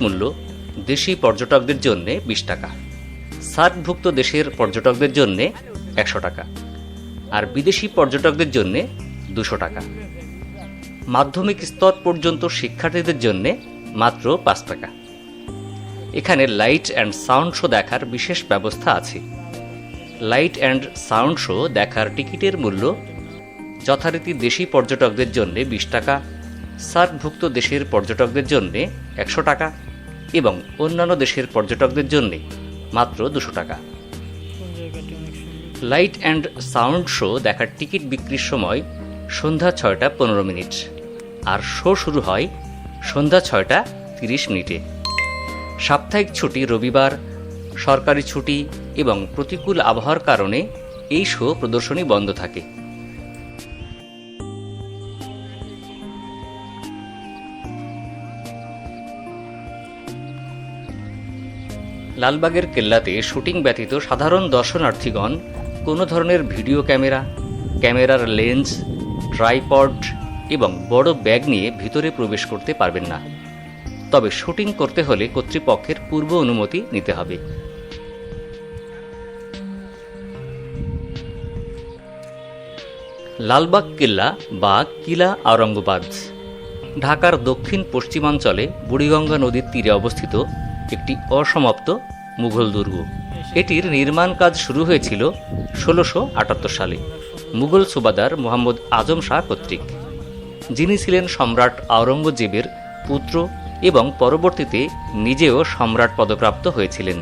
মূল্য দেশি পর্যটকদের জন্য বিশ টাকা। সার্কভুক্ত দেশের পর্যটকদের জন্য একশো টাকা। আর বিদেশি পর্যটকদের জন্য দুশো টাকা। মাধ্যমিক স্তর পর্যন্ত শিক্ষার্থীদের জন্য মাত্র পাঁচ টাকা। এখানে লাইট অ্যান্ড সাউন্ড শো দেখার বিশেষ ব্যবস্থা আছে। লাইট অ্যান্ড সাউন্ড শো দেখার টিকিটের মূল্য যথারীতি দেশি পর্যটকদের জন্য বিশ টাকা, সার্কভুক্ত দেশের পর্যটকদের জন্য একশো টাকা এবং অন্যান্য দেশের পর্যটকদের জন্য মাত্র দুশো টাকা। লাইট অ্যান্ড সাউন্ড শো দেখার টিকিট বিক্রির সময় সন্ধ্যা ছয়টা পনেরো মিনিট। আর শো শুরু হয় সন্ধ্যা ছয়টা তিরিশ মিনিটে। সাপ্তাহিক ছুটি রবিবার, সরকারি ছুটি এবং প্রতিকূল আবহাওয়ার কারণে এই শো প্রদর্শনী বন্ধ থাকে। লালবাগের কেল্লাতে শুটিং ব্যতীত সাধারণ দর্শনার্থীগণ কোনো ধরনের ভিডিও ক্যামেরা, ক্যামেরার লেন্স, ট্রাইপড এবং বড় ব্যাগ নিয়ে ভিতরে প্রবেশ করতে পারবেন না। তবে শুটিং করতে হলে কর্তৃপক্ষের পূর্ব অনুমতি নিতে হবে। লালবাগ কেল্লা বা কিলা আওরঙ্গাবাদ, ঢাকার দক্ষিণ পশ্চিমাঞ্চলে বুড়িগঙ্গা নদীর তীরে অবস্থিত একটি অসমাপ্ত মুঘল দুর্গ। এটির নির্মাণ কাজ শুরু হয়েছিল ষোলোশো আটাত্তর সালে মুঘল সুবাদার মোহাম্মদ আজম শাহ কর্তৃক, যিনি ছিলেন সম্রাট আওরঙ্গজেবের পুত্র এবং পরবর্তীতে নিজেও সম্রাট পদপ্রাপ্ত হয়েছিলেন।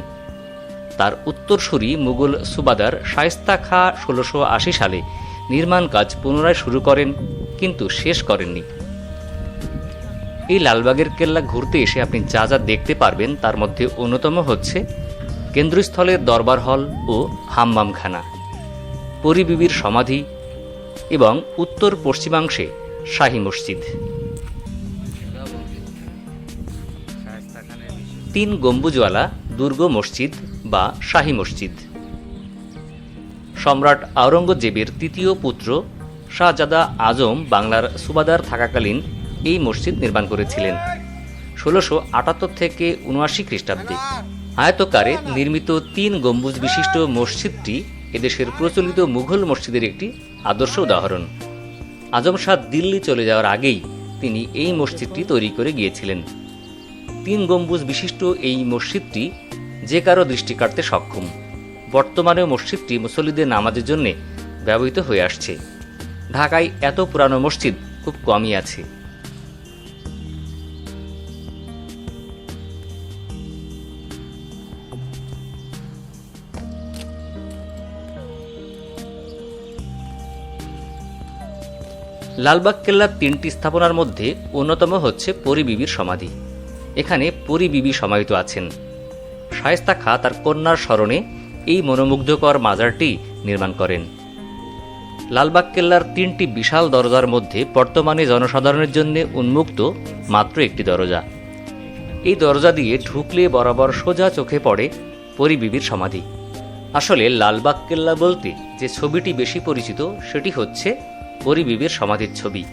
তার উত্তরসূরি মুঘল সুবাদার শায়স্তা খা ষোলোশো সালে নির্মাণ কাজ পুনরায় শুরু করেন, কিন্তু শেষ করেননি। এই লালবাগের কেল্লা ঘুরতে এসে আপনি যা যা দেখতে পারবেন তার মধ্যে অন্যতম হচ্ছে কেন্দ্রস্থলের দরবার হল ও হাম্মামখানা, পরিবিবির সমাধি এবং উত্তর পশ্চিমাংশে শাহী মসজিদ। তিন গম্বুজওয়ালা দুর্গ মসজিদ বা শাহী মসজিদ। সম্রাট আওরঙ্গজেবের তৃতীয় পুত্র শাহজাদা আজম বাংলার সুবাদার থাকাকালীন এই মসজিদ নির্মাণ করেছিলেন। ষোলোশো আটাত্তর থেকে উনআশি খ্রিস্টাব্দে। আয়তকারে নির্মিত তিন গম্বুজ বিশিষ্ট মসজিদটি এদেশের প্রচলিত মুঘল মসজিদের একটি আদর্শ উদাহরণ। আজম শাহ দিল্লি চলে যাওয়ার আগেই তিনি এই মসজিদটি তৈরি করে গিয়েছিলেন। তিন গম্বুজ বিশিষ্ট এই মসজিদটি যে কারও দৃষ্টি কাটতে সক্ষম। বর্তমানে মসজিদটি মুসল্লিদের নামাজের জন্য ব্যবহৃত হয়ে আসছে। ঢাকায় এত পুরানো মসজিদ খুব কমই আছে। লালবাগ কেল্লার তিনটি স্থাপনার মধ্যে অন্যতম হচ্ছে পরিবিবির সমাধি। এখানে পরিবিবি সমাহিত আছেন। শায়েস্তা খা তার কন্যার স্মরণে এই মনোমুগ্ধকর মাজারটি নির্মাণ করেন। লালবাগ কেল্লার তিনটি বিশাল দরজার মধ্যে বর্তমানে জনসাধারণের জন্য উন্মুক্ত মাত্র একটি দরজা। এই দরজা দিয়ে ঢুকলে বরাবর সোজা চোখে পড়ে পরিবিবির সমাধি। আসলে লালবাগ কেল্লা বলতে যে ছবিটি বেশি পরিচিত, সেটি হচ্ছে পরিবিবির সমাধির ছবি।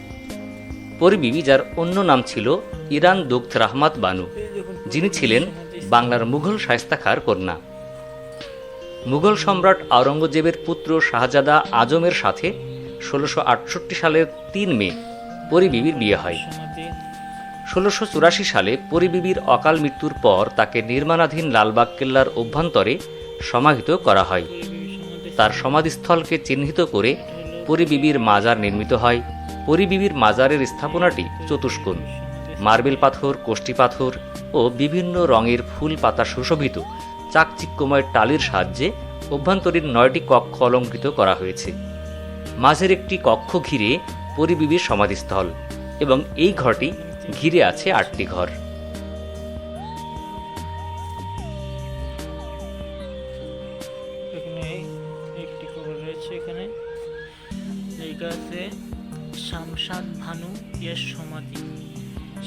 পরিবিবি, যার অন্য নাম ছিল ইরান দুগ্ধ রাহমাত বানু, যিনি ছিলেন বাংলার মুঘল শায়স্তা খার কন্যা। মুঘল সম্রাট আওরঙ্গজেবের পুত্র শাহজাদা আজমের সাথে ষোলোশো আটষট্টি সালের তিন মে পরিবিবির বিয়ে হয়। ষোলোশো চুরাশি সালে পরিবিবির অকাল মৃত্যুর পর তাকে নির্মাণাধীন লালবাগ কেল্লার অভ্যন্তরে সমাহিত করা হয়। তার সমাধিস্থলকে চিহ্নিত করে পরিবিবির মাজার নির্মিত হয়। পরিবিবির মাজারের স্থাপনাটি চতুষ্কোণ। মার্বেল পাথর কোষ্টি পাথর ও বিভিন্ন রঙের ফুল পাতা সুশোভিত। চাকচিক্যময় টালির সাহায্যে অভ্যন্তরীণ নয়টি কক্ষ অলঙ্কৃত করা হয়েছে। মাঝের একটি কক্ষ ঘিরে পরিবিবির সমাধিস্থল এবং এই ঘরটি ঘিরে আছে আটটি ঘর। এখানে একটি খবর রয়েছে এখানে। আছে শামশাদ ভানু এর সমাধি।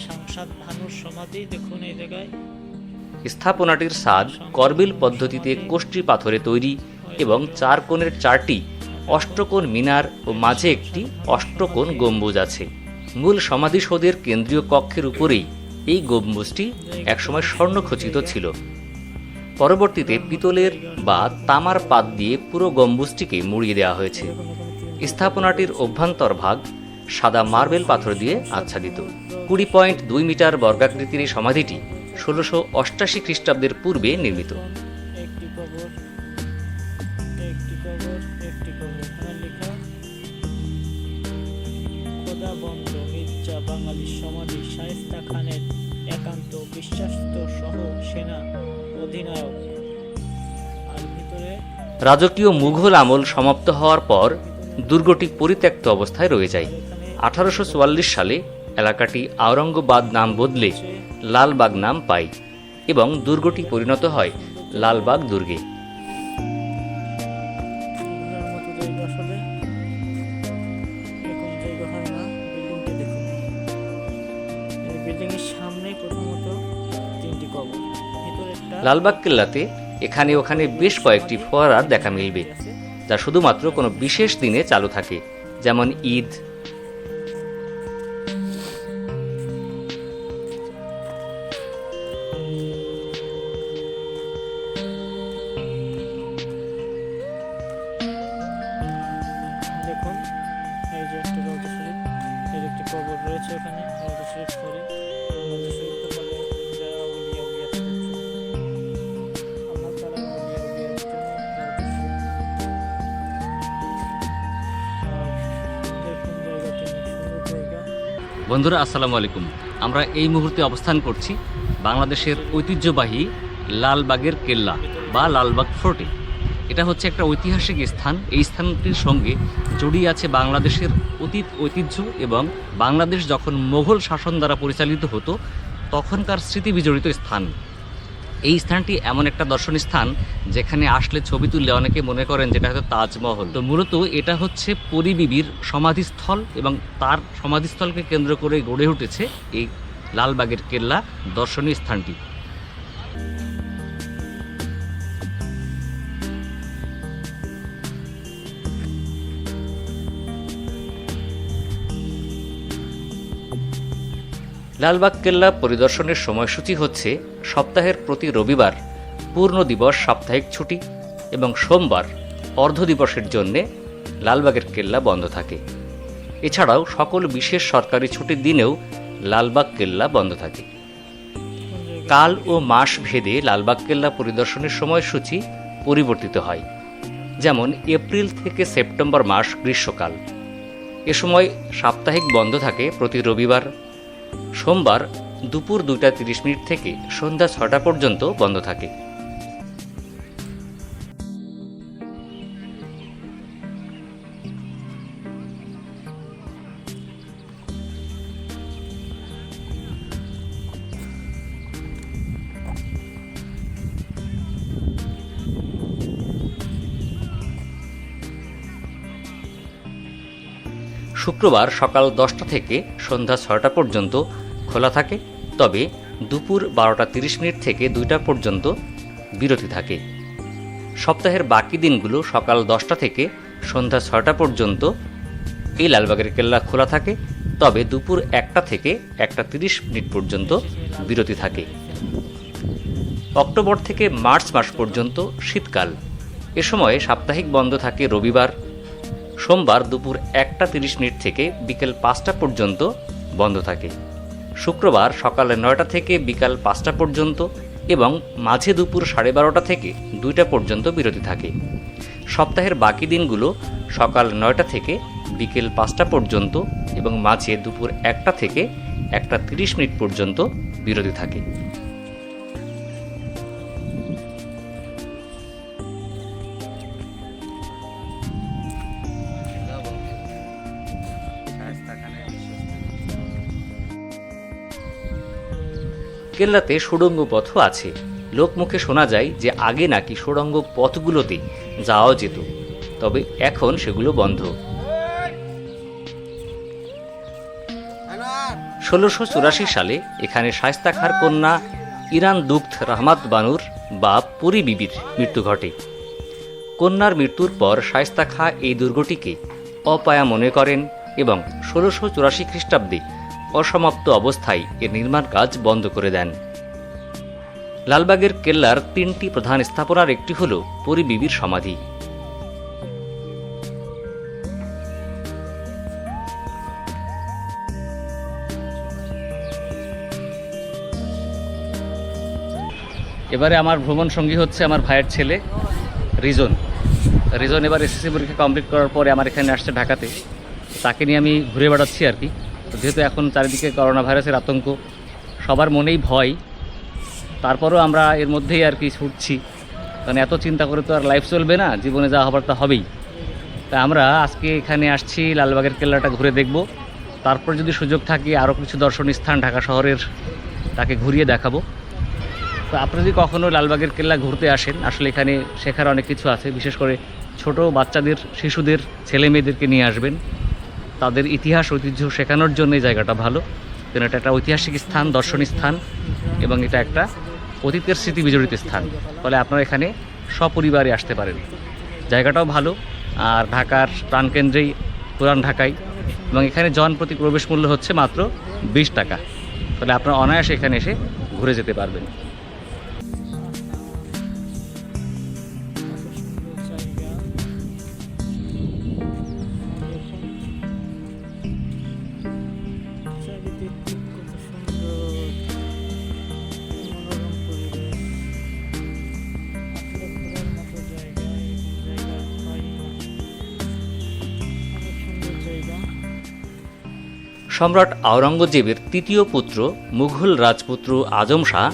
শামশাদ ভানুর সমাধি, দেখুন এই জায়গায়। স্থাপনাটির স্বাদ করবিল পদ্ধতিতে কোষ্ঠী পাথরে তৈরি এবং চার কোণের চারটি অষ্টকোণ মিনার ও মাঝে একটি অষ্টকোণ গম্বুজ আছে। মূল সমাধিসৌধের কেন্দ্রীয় কক্ষের উপরেই এই গম্বুজটি একসময় স্বর্ণখচিত ছিল। পরবর্তীতে পিতলের বা তামার পাত দিয়ে পুরো গম্বুজটিকে মুড়িয়ে দেওয়া হয়েছে। স্থাপনাটির অভ্যন্তর ভাগ সাদা মার্বেল পাথর দিয়ে আচ্ছাদিত। কুড়ি পয়েন্ট দুই মিটার বর্গাকৃতির এই সমাধিটি ষোলোশো অষ্টাশি খ্রিস্টাব্দের পূর্বে নির্মিত। বাঙালির সমাধি শায়েস্তা খানের একান্ত বিশ্বাস্ত সহ সেনা অধিনায়ক। আর ভিতরে রাজকীয় মুঘল আমল সমাপ্ত হওয়ার পর দুর্গটি পরিত্যক্ত অবস্থায় রয়ে যায়। আঠারোশো চুয়াল্লিশ সালে এলাকাটি আওরঙ্গাবাদ নাম বদলে লালবাগ নাম পায় এবং দুর্গটি পরিণত হয় লালবাগ দুর্গে। লালবাগ কেল্লাতে এখানে ওখানে বেশ কয়েকটি ফোয়ারার দেখা মিলবে। যা শুধুমাত্র কোনো বিশেষ দিনে চালু থাকে যেমন ঈদ। রয়েছে এখানে বন্ধুরা, আসসালামু আলাইকুম। আমরা এই মুহূর্তে অবস্থান করছি বাংলাদেশের ঐতিহ্যবাহী লালবাগের কেল্লা বা লালবাগ ফোর্টে। এটা হচ্ছে একটা ঐতিহাসিক স্থান। এই স্থানটির সঙ্গে জড়িয়ে আছে বাংলাদেশের অতীত ঐতিহ্য এবং বাংলাদেশ যখন মোঘল শাসন দ্বারা পরিচালিত হতো, তখনকার স্মৃতি বিজড়িত স্থান। এই স্থানটি এমন একটা দর্শনীয় স্থান যেখানে আসলে ছবি তুললে অনেকে মনে করেন যেটা হয়তো তাজমহল। তো মূলত এটা হচ্ছে পরিবিবির সমাধিস্থল এবং তার সমাধিস্থলকে কেন্দ্র করে গড়ে উঠেছে এই লালবাগের কেল্লা দর্শনীয় স্থানটি। লালবাগ কেল্লা পরিদর্শনের সময়সূচি হচ্ছে সপ্তাহের প্রতি রবিবার, পূর্ণ দিবস সাপ্তাহিক ছুটি এবং সোমবার অর্ধ দিবসের জন্যে লালবাগের কেল্লা বন্ধ থাকে। এছাড়াও সকল বিশেষ সরকারি ছুটির দিনেও লালবাগ কেল্লা বন্ধ থাকে। কাল ও মাস ভেদে লালবাগ কেল্লা পরিদর্শনের সময়সূচি পরিবর্তিত হয়, যেমন এপ্রিল থেকে সেপ্টেম্বর মাস গ্রীষ্মকাল। এ সময় সাপ্তাহিক বন্ধ থাকে প্রতি রবিবার। সোমবার দুপুর দুইটা তিরিশ মিনিট থেকে সন্ধ্যা ছটা পর্যন্ত বন্ধ থাকে। শুক্রবার সকাল দশটা থেকে সন্ধ্যা ছয়টা পর্যন্ত খোলা থাকে, তবে দুপুর বারোটা তিরিশ মিনিট থেকে দুইটা পর্যন্ত বিরতি থাকে। সপ্তাহের বাকি দিনগুলো সকাল দশটা থেকে সন্ধ্যা ছয়টা পর্যন্ত এই লালবাগের কেল্লা খোলা থাকে, তবে দুপুর একটা থেকে একটা তিরিশ মিনিট পর্যন্ত বিরতি থাকে। অক্টোবর থেকে মার্চ মাস পর্যন্ত শীতকাল। এ সময়ে সাপ্তাহিক বন্ধ থাকে রবিবার সোমবার দুপুর একটা তিরিশ মিনিট থেকে বিকেল পাঁচটা পর্যন্ত বন্ধ থাকে। শুক্রবার সকালে নয়টা থেকে বিকাল পাঁচটা পর্যন্ত এবং মাঝে দুপুর সাড়ে বারোটা থেকে দুইটা পর্যন্ত বিরতি থাকে। সপ্তাহের বাকি দিনগুলো সকাল নয়টা থেকে বিকেল পাঁচটা পর্যন্ত এবং মাঝে দুপুর একটা থেকে একটা তিরিশ মিনিট পর্যন্ত বিরতি থাকে। কেল্লাতে সুড়ঙ্গ পথও আছে। লোকমুখে শোনা যায় যে আগে নাকি সুড়ঙ্গ পথগুলোতে যাওয়া যেত, তবে এখন সেগুলো বন্ধ। ষোলোশো চুরাশি সালে এখানে শায়স্তা খাঁর কন্যা ইরান দুগ্ধ রহমাত বানুর বা পরি বিবির মৃত্যু ঘটে। কন্যার মৃত্যুর পর শায়স্তা খাঁ এই দুর্গটিকে অপায়া মনে করেন এবং ষোলোশো চুরাশি খ্রিস্টাব্দে অসমাপ্ত অবস্থায় এর নির্মাণ কাজ বন্ধ করে দেন। লালবাগের কেল্লার তিনটি প্রধান স্থাপনার একটি হল পরিবিবির সমাধি। এবারে আমার ভ্রমণ সঙ্গী হচ্ছে আমার ভাইয়ের ছেলে, রিজন। রিজন এবার এসএসসি পরীক্ষা কমপ্লিট করার পরে আমার এখানে আসছে ঢাকাতে। তাকে নিয়ে আমি ঘুরে বেড়াচ্ছি আর কি। তো যেহেতু এখন চারিদিকে করোনা ভাইরাসের আতঙ্ক, সবার মনেই ভয়। তারপরেও আমরা এর মধ্যেই আর কি ছুটছি। কারণ এত চিন্তা করে তো আর লাইফ চলবে না, জীবনে যা হবার তা হবেই। তা আমরা আজকে এখানে আসছি, লালবাগের কেল্লাটা ঘুরে দেখব। তারপর যদি সুযোগ থাকে, আরও কিছু দর্শনীয় স্থান ঢাকা শহরের তাকে ঘুরিয়ে দেখাবো। তো আপনি যদি কখনও লালবাগের কেল্লা ঘুরতে আসেন, আসলে এখানে শেখার অনেক কিছু আছে। বিশেষ করে ছোট বাচ্চাদের, শিশুদের, ছেলে মেয়েদেরকে নিয়ে আসবেন। তাদের ইতিহাস, ঐতিহ্য শেখানোর জন্য এই জায়গাটা ভালো। কারণ এটা একটা ঐতিহাসিক স্থান, দর্শনীয় স্থান, এবং এটা একটা অতীতের স্মৃতি বিজড়িত স্থান। ফলে আপনারা এখানে সপরিবারে আসতে পারেন। জায়গাটাও ভালো, আর ঢাকার প্রাণকেন্দ্রেই, পুরান ঢাকায় এবং এখানে জন প্রতি প্রবেশ মূল্য হচ্ছে মাত্র বিশ টাকা। ফলে আপনারা অনায়াসে এখানে এসে ঘুরে যেতে পারবেন। সম্রাট আওরঙ্গজেবের তৃতীয় পুত্র মুঘল রাজপুত্র আজম শাহ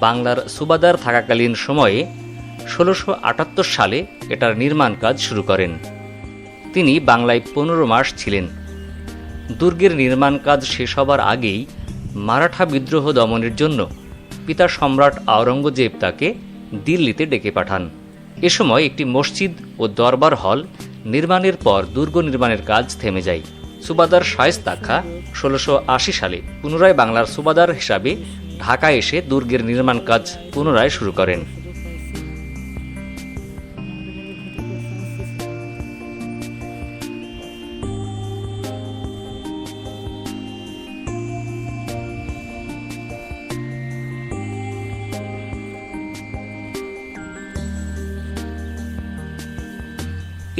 বাংলার সুবাদার থাকাকালীন সময়ে ষোলোশো আটাত্তর সালে এটার নির্মাণ কাজ শুরু করেন। তিনি বাংলায় পনেরো মাস ছিলেন। দুর্গের নির্মাণ কাজ শেষ হবার আগেই মারাঠা বিদ্রোহ দমনের জন্য পিতা সম্রাট আওরঙ্গজেব তাকে দিল্লিতে ডেকে পাঠান। এ সময় একটি মসজিদ ও দরবার হল নির্মাণের পর দুর্গ নির্মাণের কাজ থেমে যায়। সুবাদার শায়েস্তা খা ষোলোশো সালে পুনরায় বাংলার সুবাদার হিসাবে ঢাকায় এসে দুর্গের নির্মাণ কাজ পুনরায় শুরু করেন।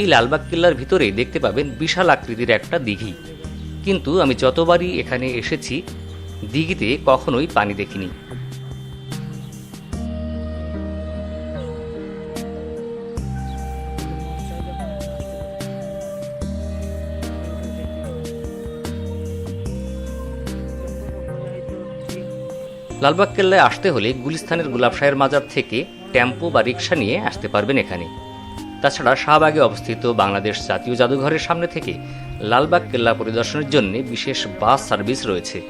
এই লালবাগ কেল্লার ভিতরে দেখতে পাবেন বিশাল আকৃতির একটা দিঘি। কিন্তু আমি যতবারই এখানে এসেছি, দিঘিতে কখনোই পানি দেখিনি। লালবাগ কেল্লায় আসতে হলে গুলিস্তানের গুলাব শাহের মাজার থেকে টেম্পো বা রিক্সা নিয়ে আসতে পারবেন এখানে। তাছাড়া শাহবাগে অবস্থিত বাংলাদেশ জাতীয় জাদুঘরের সামনে থেকে লালবাগ কেল্লা পরিদর্শনের জন্য বিশেষ বাস সার্ভিস রয়েছে।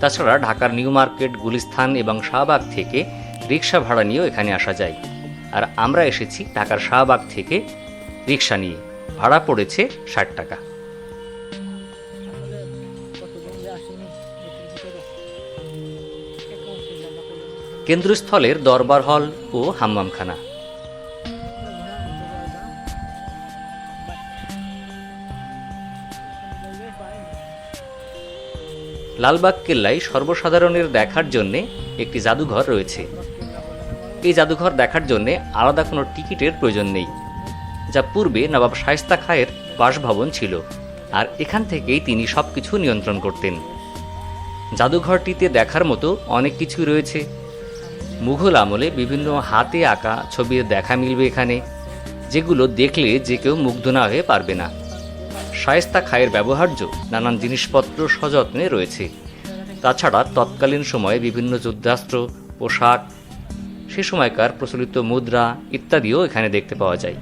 তাছাড়া ঢাকার নিউ মার্কেট, গুলিস্থান এবং শাহবাগ থেকে রিক্সা ভাড়া নিয়েও এখানে আসা যায়। আর আমরা এসেছি ঢাকার শাহবাগ থেকে রিক্সা নিয়ে। ভাড়া পড়েছে ষাট টাকা। কেন্দ্রস্থলের দরবার হল ও হাম্মামখানা। লালবাগ কেল্লায় সর্বসাধারণের দেখার জন্যে একটি জাদুঘর রয়েছে। এই জাদুঘর দেখার জন্যে আলাদা কোনো টিকিটের প্রয়োজন নেই, যা পূর্বে নবাব শায়স্তা খায়ের বাসভবন ছিল, আর এখান থেকেই তিনি সব কিছু নিয়ন্ত্রণ করতেন। জাদুঘরটিতে দেখার মতো অনেক কিছুই রয়েছে। মুঘল আমলে বিভিন্ন হাতে আঁকা ছবির দেখা মিলবে এখানে, যেগুলো দেখলে যে কেউ মুগ্ধ না হয়ে পারবে না। শায়েস্তা খায়ের ব্যবহার্য নানান জিনিসপত্র সযত্নে রয়েছে। তাছাড়া তৎকালীন সময়ে বিভিন্ন যুদ্ধাস্ত্র, পোশাক, সে সময়কার প্রচলিত মুদ্রা ইত্যাদিও এখানে দেখতে পাওয়া যায়।